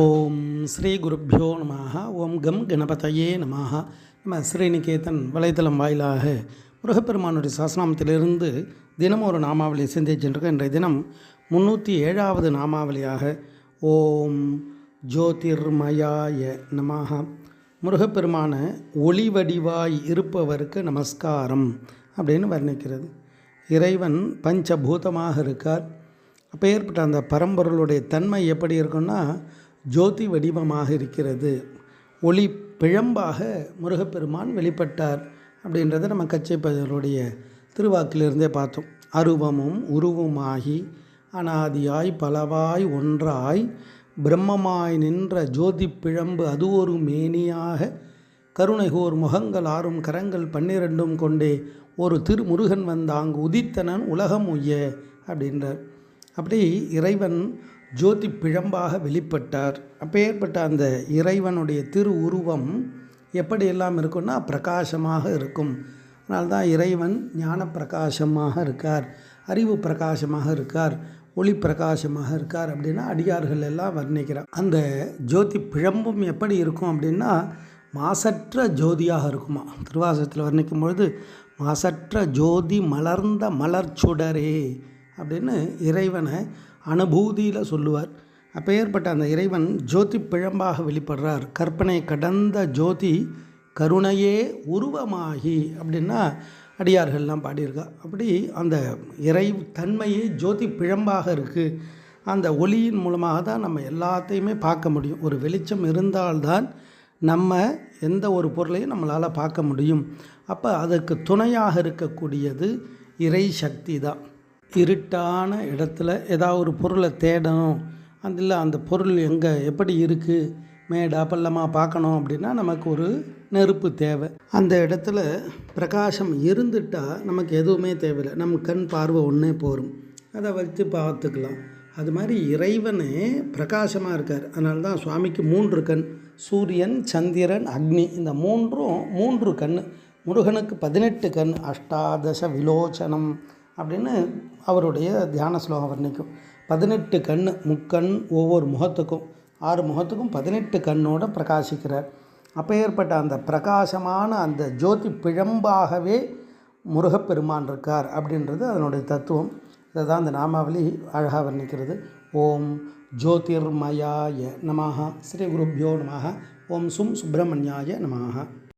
ஓம் ஸ்ரீ குருப்பியோ நமாக ஓம் கம் கணபதையே நமாக நம்ம ஸ்ரீநிகேதன் வலைத்தளம் வாயிலாக முருகப்பெருமானுடைய சாசனாமத்திலிருந்து தினமும் ஒரு நாமாவளி சிந்திச்சுருக்கோம் இன்றைய தினம் முந்நூற்றி ஏழாவது நாமாவளியாக ஓம் ஜோதிர்மயாய நமாக முருகப்பெருமான ஒளி வடிவாய் இருப்பவருக்கு நமஸ்காரம் அப்படின்னு வர்ணிக்கிறது. இறைவன் பஞ்சபூதமாக இருக்கார். அப்போ ஏற்பட்ட அந்த பரம்பொருளுடைய தன்மை எப்படி இருக்குன்னா ஜோதி வடிவமாக இருக்கிறது. ஒளி பிழம்பாக முருகப்பெருமான் வெளிப்பட்டார் அப்படின்றத நம்ம கச்சைப்பதனுடைய திருவாக்கிலிருந்தே பார்த்தோம். அருவமும் உருவமாகி அனாதியாய் பலவாய் ஒன்றாய் பிரம்மமாய் நின்ற ஜோதி பிழம்பு அது ஒரு மேனியாக கருணைகோர் முகங்கள் ஆறும் கரங்கள் பன்னிரண்டும் கொண்டே ஒரு திருமுருகன் வந்தாங்கு உதித்தனன் உலகம் உய்ய அப்படின்றார். அப்படி இறைவன் ஜோதி பிழம்பாக வெளிப்பட்டார். அப்போ ஏற்பட்ட அந்த இறைவனுடைய திரு உருவம் எப்படியெல்லாம் இருக்குன்னா பிரகாசமாக இருக்கும். அதனால்தான் இறைவன் ஞான பிரகாசமாக இருக்கார் அறிவு பிரகாசமாக இருக்கார் ஒளி பிரகாசமாக இருக்கார் அப்படின்னா அடியார்கள் எல்லாம் வர்ணிக்கிறார். அந்த ஜோதி பிழம்பும் எப்படி இருக்கும் அப்படின்னா மாசற்ற ஜோதியாக இருக்குமா? திருவாசகத்தில் வர்ணிக்கும் பொழுது மாசற்ற ஜோதி மலர்ந்த மலர்ச்சுடரே அப்படின்னு இறைவனை அனுபூதியில் சொல்லுவார். அப்போ ஏற்பட்ட அந்த இறைவன் ஜோதி பிழம்பாக வெளிப்படுறார். கற்பனை கடந்த ஜோதி கருணையே உருவமாகி அப்படின்னா அடியார்கள்லாம் பாடியிருக்கா. அப்படி அந்த இறை தன்மையே ஜோதி பிழம்பாக இருக்குது அந்த ஒளியின் மூலமாக தான் நம்ம எல்லாத்தையுமே பார்க்க முடியும். ஒரு வெளிச்சம் இருந்தால்தான் நம்ம எந்த ஒரு பொருளையும் நம்மளால் பார்க்க முடியும். அப்போ அதற்கு துணையாக இருக்கக்கூடியது இறை சக்தி தான். இருட்டான இடத்துல ஏதாவது ஒரு பொருளை தேடணும். அதில் அந்த பொருள் எங்கே எப்படி இருக்குது மேடா பள்ளமாக பார்க்கணும் அப்படின்னா நமக்கு ஒரு நெருப்பு தேவை. அந்த இடத்துல பிரகாசம் இருந்துட்டால் நமக்கு எதுவுமே தேவையில்லை. நம்ம கண் பார்வை ஒன்றே போகும் அதை வச்சு பார்த்துக்கலாம். அது மாதிரி இறைவனே பிரகாசமாக இருக்கார். அதனால தான் சுவாமிக்கு மூன்று கண் சூரியன் சந்திரன் அக்னி. இந்த மூன்றும் மூன்று கண் முருகனுக்கு பதினெட்டு கண் அஷ்டாதச விலோச்சனம் அப்படின்னு அவருடைய தியான ஸ்லோகம் வர்ணிக்கும் பதினெட்டு கண் முக்கண் ஒவ்வொரு முகத்துக்கும் ஆறு முகத்துக்கும் பதினெட்டு கண்ணோடு பிரகாசிக்கிறார். அப்போ ஏற்பட்ட அந்த பிரகாசமான அந்த ஜோதி பிழம்பாகவே முருகப்பெருமான் இருக்கார் அப்படின்றது அதனுடைய தத்துவம். இதை தான் அந்த நாமாவளி அழகாக வர்ணிக்கிறது. ஓம் ஜோதிர்மயாய நமாக ஸ்ரீ குருப்பியோ நமாக ஓம் சும் சுப்பிரமணியாய நமாக